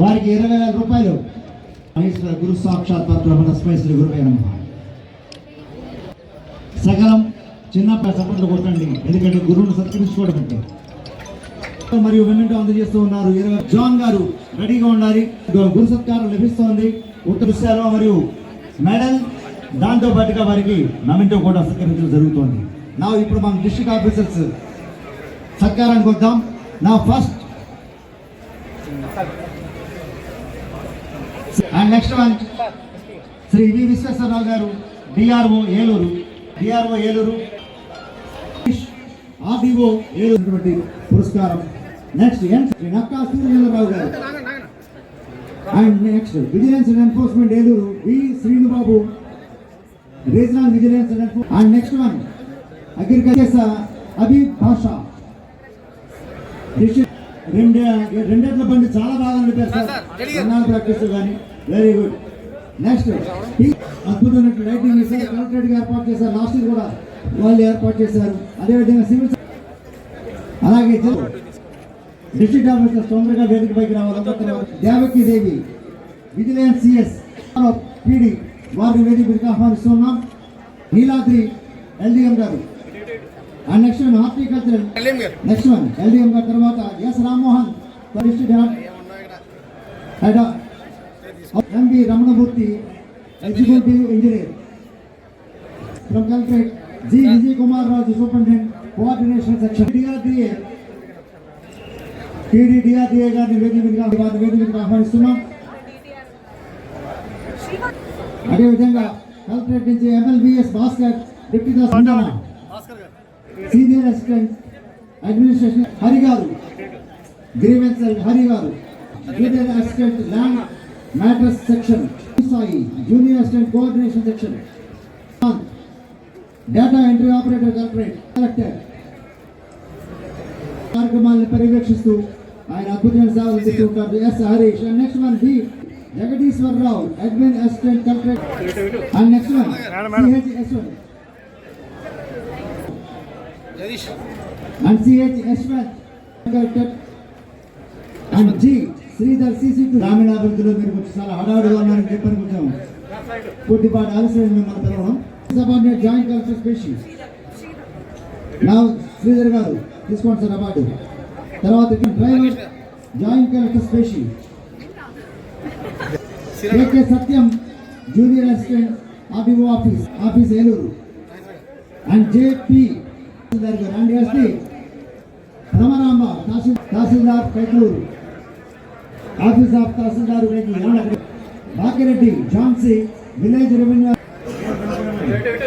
వారికి ఇరవై వేల రూపాయలు. మహేశ్వర గురు సాక్షాత్ పరబ్రహ్మ స్పైశ్రీ గురువే నమః. సకలం చిన్న సపోర్ట్లు కొట్టండి. ఎందుకంటే గురువును సత్కరించుకోవడం అంటే. మరియు వెన్నెంటో అందజేస్తూ ఉన్నారు ఇరవై జాన్ గారు రెడీగా ఉండాలి. గురు సత్కారం లభిస్తోంది. ఉత్తర విషయాలు మరియు మెడల్. దాంతో పాటుగా వారికి నమింటో కూడా సత్కరించడం జరుగుతోంది. నా ఇప్పుడు మన డిస్ట్రిక్ట్ ఆఫీసర్స్ సత్కారానికి వద్దాం. నా first and next one Shri V Visweswararao garu DRO Eluru DRO Eluru RDO Eluru పురస్కారం next N Shri Nakka Suryachandrarao garu and next vigilance and enforcement Eluru V Srinubabu regional vigilance and enforce and next one agriculture Abhi Basha district రెండు రెండేళ్ళ బండి చాలా బాగా నడిపారు sir. Practice కానీ very good next అద్భుతమైన లైటింగ్గా ఏర్పాటు చేశారు. లాస్ట్ కూడా వాళ్ళు ఏర్పాటు చేశారు. అదేవిధంగా సివిల్ అలాగే డిస్ట్రిక్ట్ ఆఫీసర్ తొందరగా వేదిక పైకి రావాలి. Devaki Devi vigilance CS PD వారిని వేదిక ఆహ్వానిస్తున్నాం. Neeladri LDM garu and next one horticultural next one LDM గారి తర్వాత S Rammohan district head MB Ramanamurthy executive engineer. From collectorate G Vijay Kumar Raju superintendent coordination section. DRDA. TD DRDA గారిని వేదిక మీదగా వారిని వేదిక మీదగా ఆహ్వానిస్తున్నాం. అదేవిధంగా కలెక్టరేట్ నుంచి MLBS Bhaskar deputy Das senior assistant administration Hari garu grievance Hari garu junior assistant land matters section Sai junior assistant coordination section data entry operator collectorate collector కార్యక్రమాలను పర్యవేక్షిస్తూ ఆయన అద్భుతమైన సేవలు అందిస్తూ ఉంటారు. S Harish and next one B Jagadeeswararao admin assistant collectorate. And next one CHS one. And Yashwant and G Sridhar CC గ్రామీణాభివృద్ధిలో మీరు కొంచెం చాలా హడావుడిగా ఉన్నారని చెప్పని కొంచెం కొద్దిపాటి ఆలస్యం మన పిలవడం. Subordinate joint collector special. నా శ్రీధర్ గారు తీసుకోండి సార్ అవార్డు తర్వాత driver joint collector special. KK Satyam junior assistant RDO office office Eluru. And JP and SP Ramaramba tahsil tahsildar Petluru office of tahsildar Bakireddy Jhansi village revenue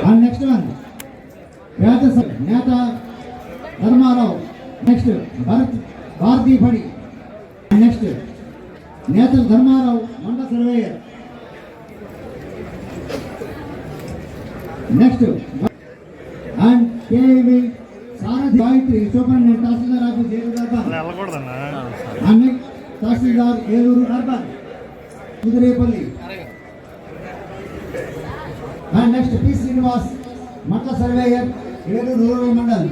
and next one పేద స- నేత Dharmarao next Bharat Bharati పడి next నేత ధర్మారావు మండ surveyor next and KV Sarathi Gayatri superintendent tahsildar office Eluru వెళ్ళకూడదన్నా? And tahsildar Eluru urban Kudirepalli and next P Srinivas Matla surveyor Eluru rural mandal.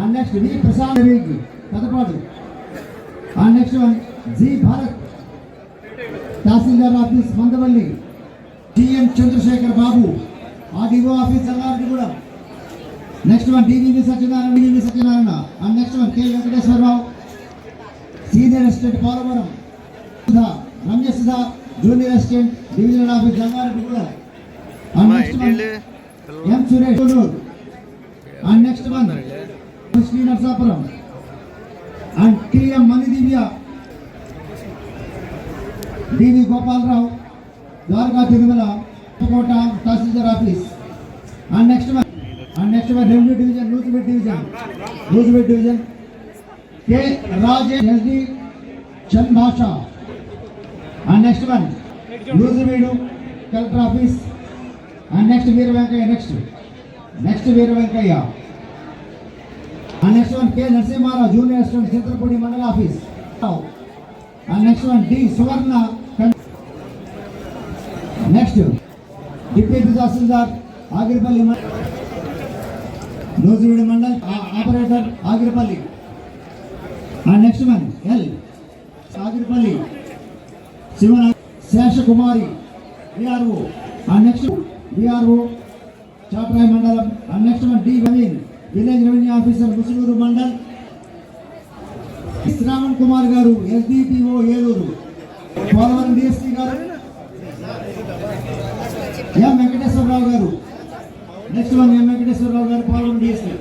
And next V Prasad రవికి Kadapadu and next one G. Bharat. Tahsildar office Mandavalli. TM Chandrasekhar Babu. RDO office Sangareddy కూడా. Next one DVV Satyanarayana DVV Satyanarayana and next one K Venkateswararao senior assistant Polavaram Sudha Ramya Sudha junior assistant divisional office Jangareddy కూడా. And next one M Suresh and next one Shri Narasapuram and TM Mani Divya DV Gopalarao Dwaraka Tirumala Kota tahsildar office and next one and next one revenue division లూజ్బెట్ division లూజ్బెట్ division K Rajesh SD Chand Basha and next one Nuzvid collector office and next Veera Venkaiah next next Veera Venkaiah and next one K Narasimharao junior assistant Chitrapudi మండల office and next one D Suvarna next deputy tahsildar Agiripalli Nuzvid mandal operator Agiripalli. Next one L Agiripalli Sivana Seshakumari DRO ఆ next DRO Chaparai మండలం. ఆ next one D Raveen village revenue officer Musuluru mandal. Sravan Kumar garu SDPO Eluru. Polavaram DSP గారు. M Venkateswararao garu. Next one M Venkateswararao గారు పాల్గొని DSP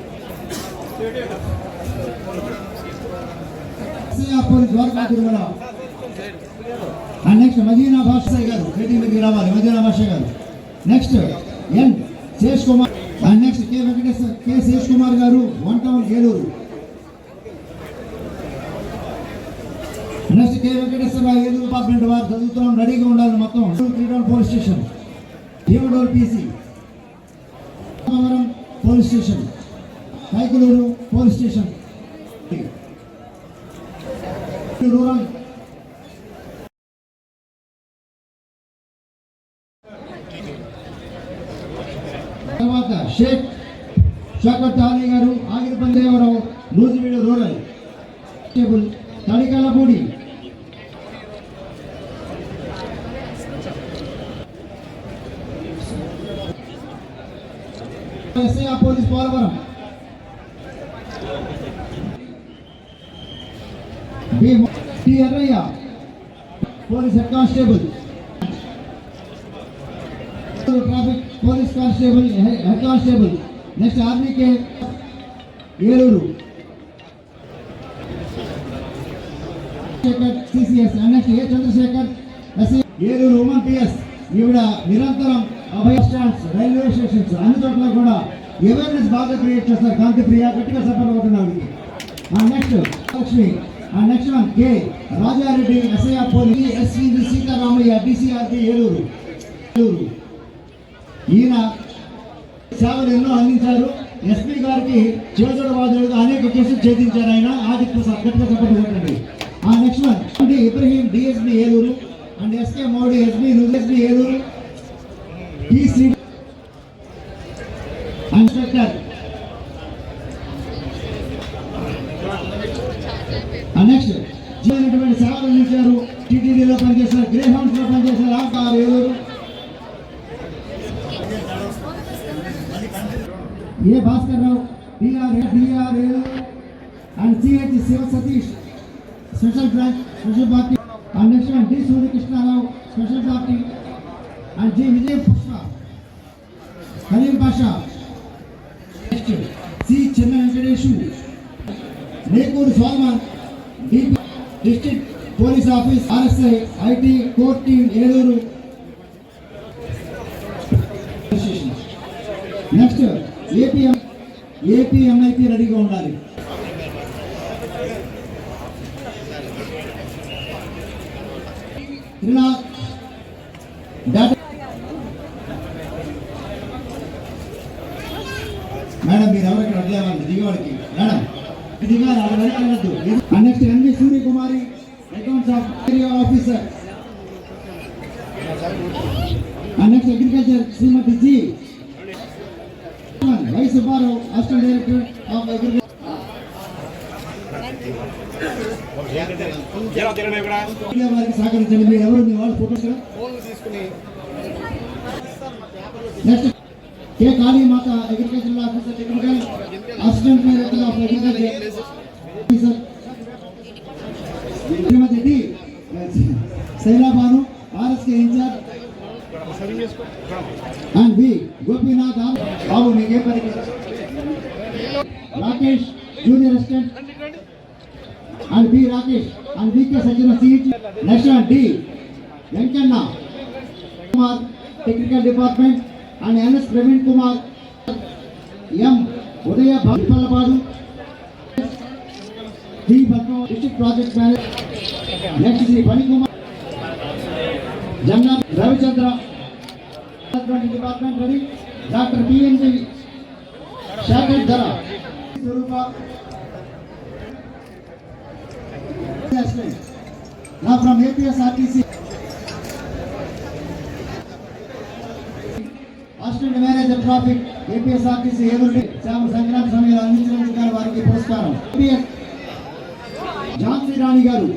police Dwaraka Tirumala next Madina భాషాయ్ గారు meeting దగ్గర రావాలి Madina Basha garu. Next N Sesh Kumar next K Venkateswara K Sesh Kumar garu one town Eluru. Next K Venkateswara Eluru department వారు చదువుతున్నాం రెడీగా ఉండాలి మొత్తం. Three town police station. Bhimadole PC. Police station. Kaikaluru police station. Rural. తర్వాత Sheikh Shaukat Ali garu Agiri పందేవరావు Nuzvid rural. Table Tadikalapudi SI police Polavaram B T Errayya police head constable traffic police constable head constable next ఆర్మీకే Eluru Sekhar CCS next A Chandrasekhar SC Eluru woman PS ఈవిడ నిరంతరం bus stands railway stations అన్ని చోట్ల కూడా awareness బాగా create చేస్తారు కాంతి ప్రియ గట్టిగా support అవుతున్నారు next Lakshmi. Next one K Rajareddy SIR police SV Sitaramayya DCRP Eluru. Eluru. ఈయన సేవలు ఎన్నో అందించారు. ఎస్పీ గారికి చేతుడు వాదులుగా అనేక కేసులు ఛేదించారు ఆయన. ఆదిత్య గట్టిగా సపోర్ట్ కొట్టండి ఆ నెక్స్ట్ వన్ అంటే Ibrahim DSP Eluru. And SK Maudi SB SB Eluru. T Shri inspector next జీవనటువంటి సేవలు అందించారు టీటీడీలో పనిచేశారు గ్రే హౌన్స్లో పనిచేశారు ఆకారు Eluru A Bhaskar Rao? DR DR and CH Siva Satish. Special branch special party and next one D Suryakrishnarao special party and G Vijay Pushpa Karim Pasha. Next C Chinna Venkatesh. Nekuru Solomon district police office RSI IT court team Eluru. Next APM APMIP రెడీగా ఉండాలి Trinath data madam మీరు ఎవరు ఇక్కడ అడిగేవాళ్ళు దిగేవాడికి madam దిగారు అక్కడ వెళ్ళదు next NV Suryakumari accounts of area officer next agriculture Shrimati G Kumar Subbarao assistant director of agriculture వారికి సహకరించండి. మీరు ఎవరు మీ వాళ్ళు photos next K Kali Mata agriculture officer technical assistant director of agriculture Shrimati Reddy. Sailabanu RSK incharge. And B Gopinath Babu మీకే పని Rakesh junior assistant and B Rakesh and VK Sajjana CH next one D Venkanna Kumar technical department and NS Praveen Kumar M Udaya విఫలపాడు D Bhattu district project manager next Shri Phanikumar Janga Ravichandra department ready doctor PNG Shekhar ధర Swarupa Now from APSRTC. Assistant manager traffic APSRTC Eluru Shyama Sankranti సమయంలో అందించినందుకు గాను వారికి పురస్కారం. APS Jhansi Rani garu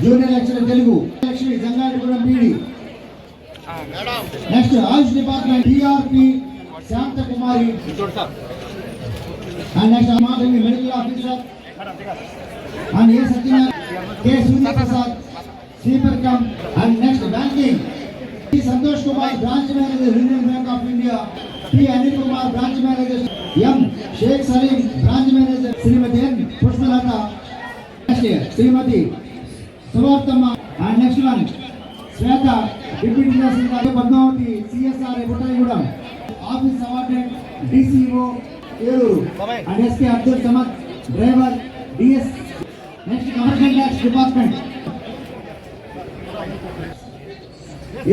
junior lecturer Telugu Lakshmi Jangareddygudem BD next Ayush department TRP Santha Kumari and next Madhavi medical officer and A Satyanarayana K Suryaprasad sweeper cum and next banking T Santosh Kumar branch manager Union Bank of India T Anil Kumar branch manager M Sheikh Salim branch manager Shrimati N Pushpalatha next Shrimati Suvarthamma and next one Swetha deputy tahsildar Padmavathi CSR Buttayagudem office అవార్డెంట్ DCO Eluru and SK Abdul Samad driver DS next commercial tax department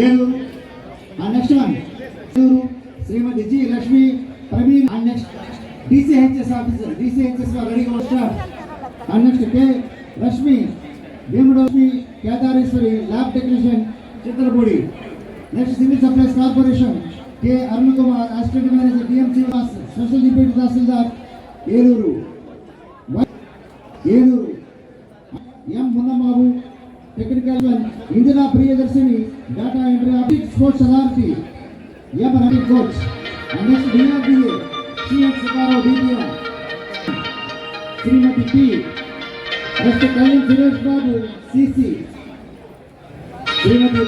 Eluru and next one Eluru Shrimati G Lakshmi Praveen and next DCHS officer DCHS రెడీగా వచ్చారు and next K Lakshmi భీముడోష్మి Kedareswari lab technician Chitrapudi. Next civil supplies corporation K Arun Kumar assistant manager DMC special deputy tahsildar Eluru. Why- Eluru. M Munnababu technical Indira Priyadarshini data entry office sports authority M Ravi coach next DRDA CM Subbarao DPM Shrimati P. Next Kalyan Suresh Babu CC. Shrimati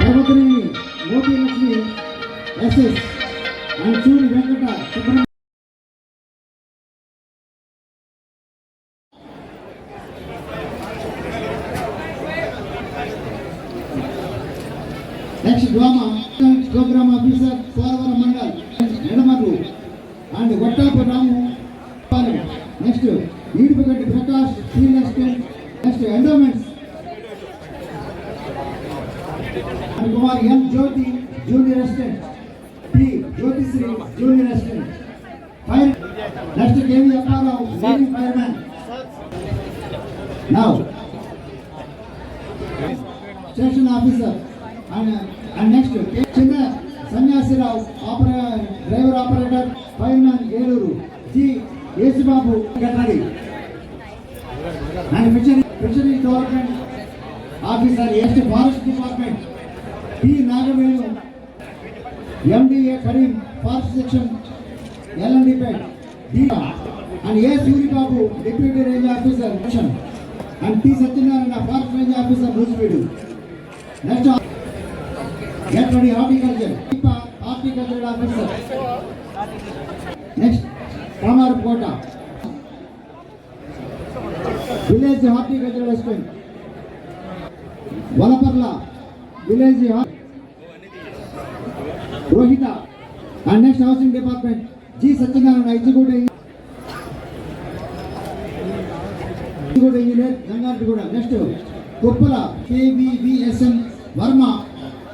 Parvathaneni Moti Lakshmi SS. And Suri Venkata Subrahmanya. అధ్యక్ష గ్రామ program officer Polavaram mandal ఎడమకు and Vattapu Ramu Palem next Edupugaddi Prakash field assistant next endowments and Kumar M Jyothi junior assistant P Jyothisri junior assistant fire next KV Apparao leading fireman now station officer and and next Chinna Sanyasirao ఆపరే driver operator fireman Eluru G Yesubabu గట్లడి and fishery fishery development officer ఎస్ట్ forest department P Nagavenu MDA Karim forest section ఎల్ఎండిపేట్ D and A Suribabu deputy range officer section and T Satyanarayana forest range officer రూజ్వీడు next get ready horticulture horticulture officer next కామారు Kota village horticulture assistant Valaparla village Rohitha and next housing department G Satyanarayana executive executive engineer Gangareddy కూడా next Kuppala KVVSN Varma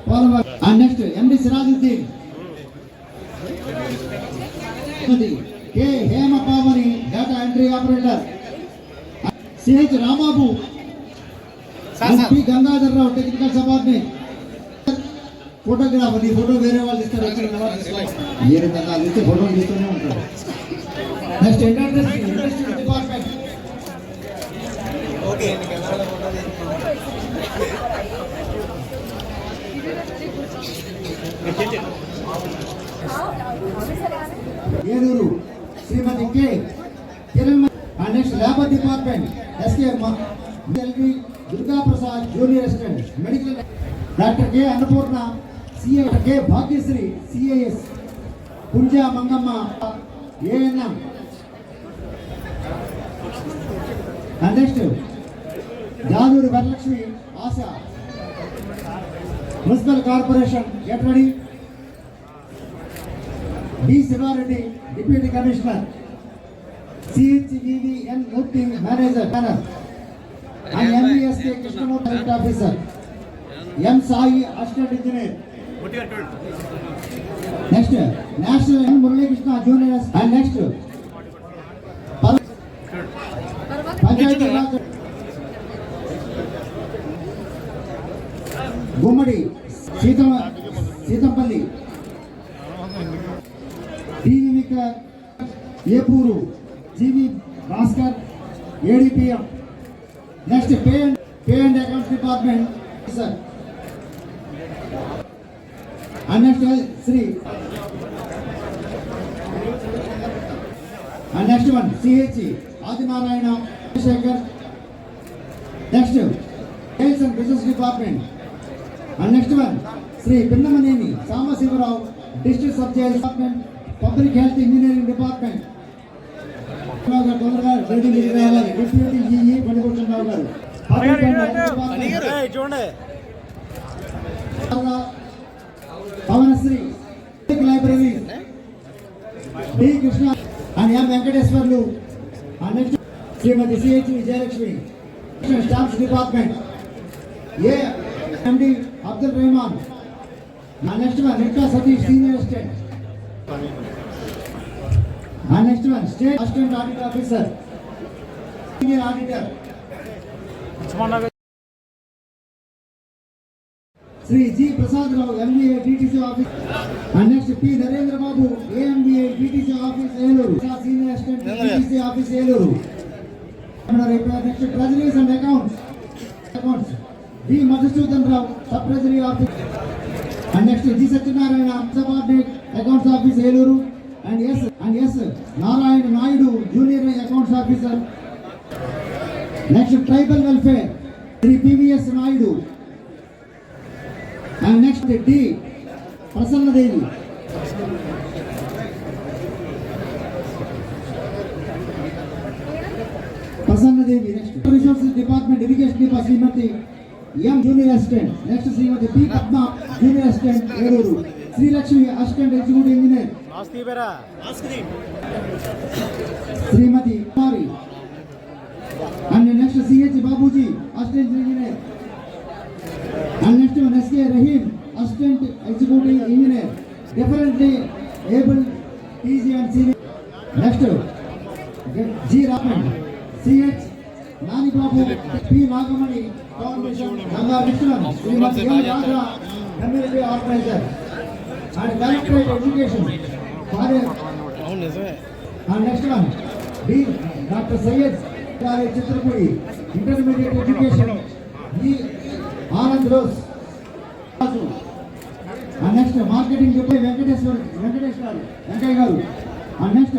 Polavaram and next MD Sirajuddin. K Hema Pavani data entry operator. CH Ramabu P Gangadhar Rao technical subordinate photographer ఈ photo వేరే వాళ్ళు ఇస్తారు వచ్చిన తర్వాత తీసుకోవాలి. ఏ విధంగా వాళ్ళు ఇస్తే ఫోటో తీస్తూనే ఉంటారు. Next industry department Eluru Shrimati K. Kiran and next labour department SK LV Durgaprasad junior assistant medical doctor K. Annapurna CA K. Bhagyasri CIS Punja Mangamma ANM. Next Jaduri Varalakshmi ASHA. Municipal corporation get B Sivareddy deputy commissioner. CHVVN Murthy manager. Panel and MBSK Krishnamurthy health officer M Sai assistant engineer next national N Muralikrishna junior and next Panchayati Raj Gummadi Seetham Seethampalli TV Vikram Epuru GV Bhaskar ADPM next pay and pay and accounts department sir and next Shri and next one CHE Adinarayana Sekhar next sales and business department and next one Shri Pinnamaneni Sambasivarao district sub jail department public health engineering department Pavanasri library D Krishna and M Venkateswarlu and next Shrimati CH Vijayalakshmi stamps department A MD Abdul Rehman and next one Nitta Satish senior assistant and next one state assistant audit officer senior auditor Shri G Prasad Rao MBA DTC office and next P Narendra Babu AMBA DTC office Eluru senior assistant DTC office Eluru next treasuries and accounts accounts D Madhusudan Rao sub treasury office and next G Satyanarayana subordinate accounts office Eluru and S and S Narayana Naidu junior accounts officer next tribal welfare Shri PVS Naidu and next D Prasannadevi Prasannadevi next resources department irrigation Shrimati M junior assistant next Shrimati P Padma junior assistant Eluru Srilakshmi assistant executive engineer Shrimati Kumari and next CH Babuji assistant engineer and next SK Rahim assistant executive engineer differently able TG and senior next G Raman CH Nanibabu P Nagamani foundation నంగా విష్ణువన్ Shrimati M Raja community organiser and collectorate education అవును నిజమే And next one, B. Dr. Syed Kare Chitrapuri, Intermediate Education, E. Anand Rose. And next, Marketing Deputy Venkateswar, Venkateswar, Venkaya Garu. And next,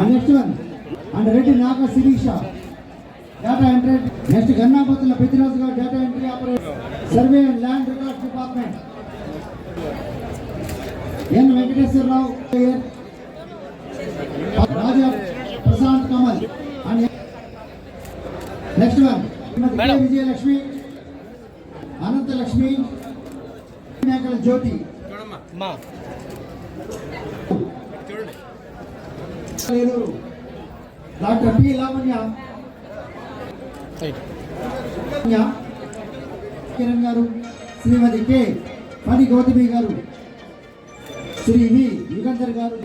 and next one, and Reddy Naga Sirisha, Data Entry. Next, Gannapatula Petraj Garu, Data Entry Rao, here. Raja Prashanth Kamal and next one. Vijayalakshmi Anantha Lakshmi Mekala Jyothi doctor P Lavanya, Kiran గారు Shrimati K పని గౌతమి గారు Shri V Yugandhar garu.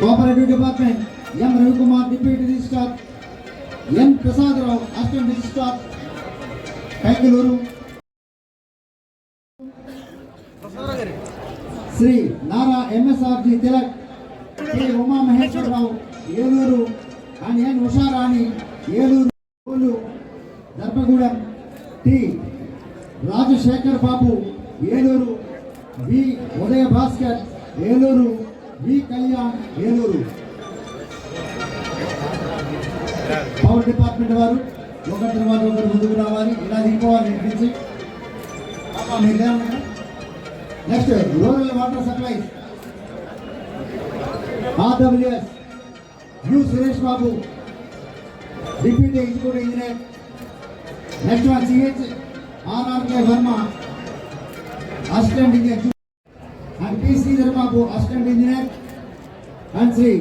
Cooperative department M Ravikumar deputy registrar N Prasadarao assistant registrar Bengaluru. Shri Nara MSRG Tilak Shri Uma Maheswararao Eluru అని N Usharani Eluru ఓలు, Darbhagudem T Rajasekhar Babu Eluru V Udaya Bhaskar Eluru V Kalyan Eluru. Power department వారు ఒకరి తర్వాత ఒకరు ముందుకు రావాలి. ఇలా దిగిపోవాలి ఇంటి next rural water supply RWS U Suresh Babu deputy executive engineer next one CH RRK Varma assistant engineer and P Sridhar Babu assistant engineer and Shri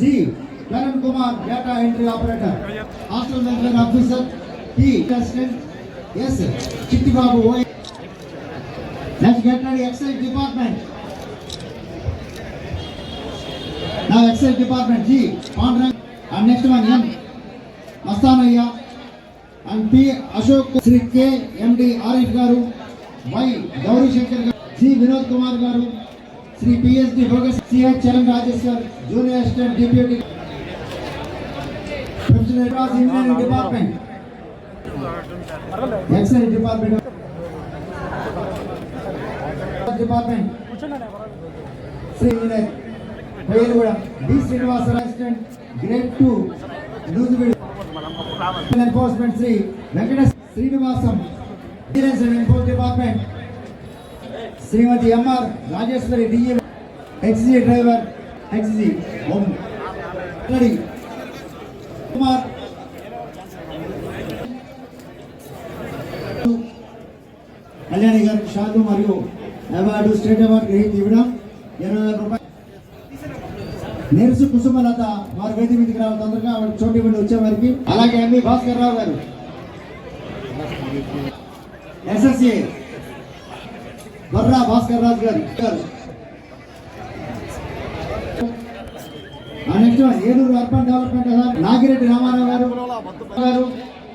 G Karan Kumar data entry operator hostel welfare officer P assistant S Chittibabu oh next get ready excise department నా excise department G Pandrang and next one M Mastanaiah and P Ashok Shri K MD Arif garu Y Gowrishankar garu C Vinod Kumar garu Shri PSD bogus CH Charan Rajeshwar junior assistant deputy engineering department. Excise department. Department. Shri engineer Bayaluguda D Srinivasarao assistant grade two Nuzvid. Enforcement Shri Venkata Srinivasam enforce department Shrimati MR Rajeswari DE ఎక్సీ driver ఎక్సీ కుమార్. కళ్యాణి గారికి షాదు మరియు award state award గ్రహీత ఇవ్వడం ఇరవై వేల రూపాయలు నేర్సు కుసుమలత వారి వేది మీదకి రావాలి. తొందరగా ఆవిడ చోటు ఇవ్వండి వచ్చేవారికి. అలాగే ఎంవి భాస్కర్ రావు గారు. ఎస్ఎస్సి బర్రా భాస్కర్ రాజు గారు. గారు ఆ next Eluru urban development Nagireddy Ramarao గారు గారు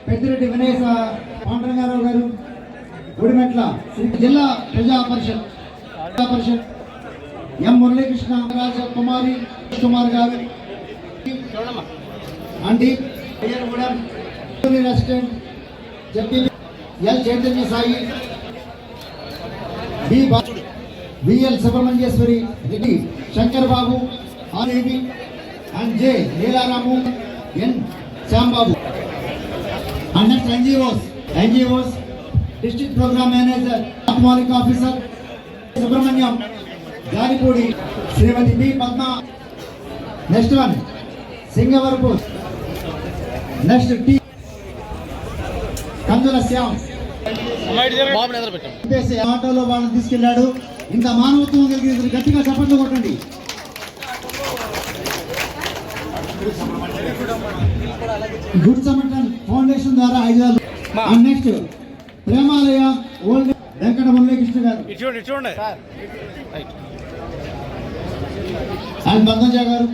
పెద్దిరెడ్డి వినయ పాండరంగారావు గారు గుడిమెట్ల జిల్లా ప్రజా పరిషత్ పరిషత్ ఎం మురళీకృష్ణ రాజ కుమారి కుమార్ గారు. అండి కూడా జూనియర్ అసిస్టెంట్ చెప్పి ఎల్ చైతన్య సాయి బి బా- VL Subrahmanyeswari Reddy Shankar Babu RAB and J Nilaramu N Shyambabu. And next NGOs NGOs district program manager ఆత్మాలిక్ officer Subrahmanyam Garipudi Shrimati B Padma. Next one Singavarapu next T Kandula Shyam. ఆటోలో వాళ్ళని తీసుకెళ్ళాడు ఇంత మానవత్వం కలిగి గట్టిగా చప్పట్లు కొట్టండి. Good foundation ద్వారా ఐదు వేలు. And next Premalaya old Venkata Muralikrishna గారు. చూడండి చూడండి. అండ్ బంధంజా గారు.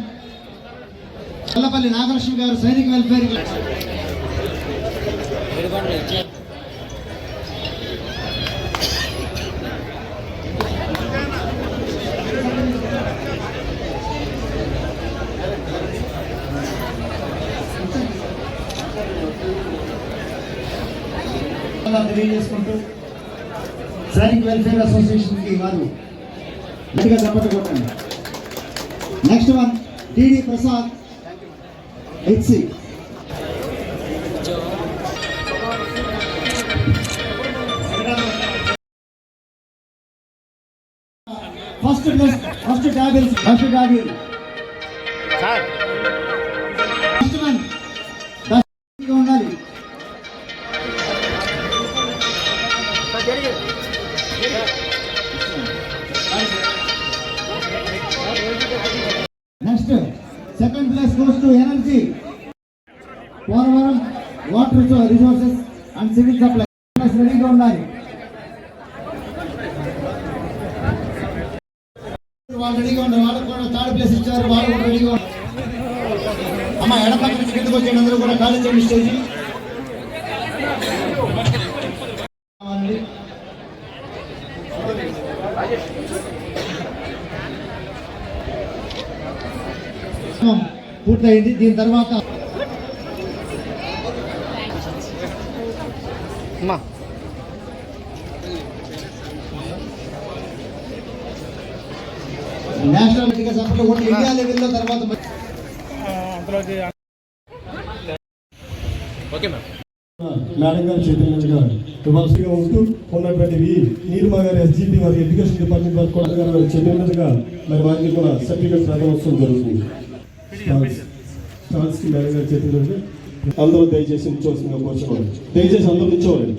చల్లపల్లి నాగలక్ష్మి గారు సైనిక వెల్ఫేర్ తెలియజేసుకుంటూ సైనిక్ వెల్ఫేర్ అసోసియేషన్కి వారు గట్టిగా చప్పట్లు కొట్టండి. Next one DD Prasad HC first plus first table first table resources and civil supply రెడీగా ఉండాలి వాళ్ళు రెడీగా ఉన్నారు వాళ్ళకు కూడా థర్డ్ ప్లేస్ ఇచ్చారు వాళ్ళు కూడా రెడీగా ఉన్నారు అమ్మ ఎడపక్క నుంచి కిందకు వచ్చే అందరూ కూడా ఖాళీ చేయండి స్టేజ్ పూర్తయింది. దీని తర్వాత అమ్మా. నేషనల్ మెడికల్ ఇండియా లెవెల్లో తర్వాత మేడం గారు చైతన్య గారు ఇవ్వాల్సిగా ఉంటూ ఉన్నటువంటివి నీలిమా గారి ఎస్జిపి వారి ఎడ్యుకేషన్ డిపార్ట్మెంట్ వారు కూడా గారు చైతన్యగా మరి వారికి కూడా సర్టిఫికేట్ ప్రదానోత్సవం జరుగుతుంది. మేడం గారు చైతన్య అందరూ దయచేసి నిల్చోవలసిందిగా కోరుచుకోవాలి దయచేసి అందరూ నిల్చోవాలి.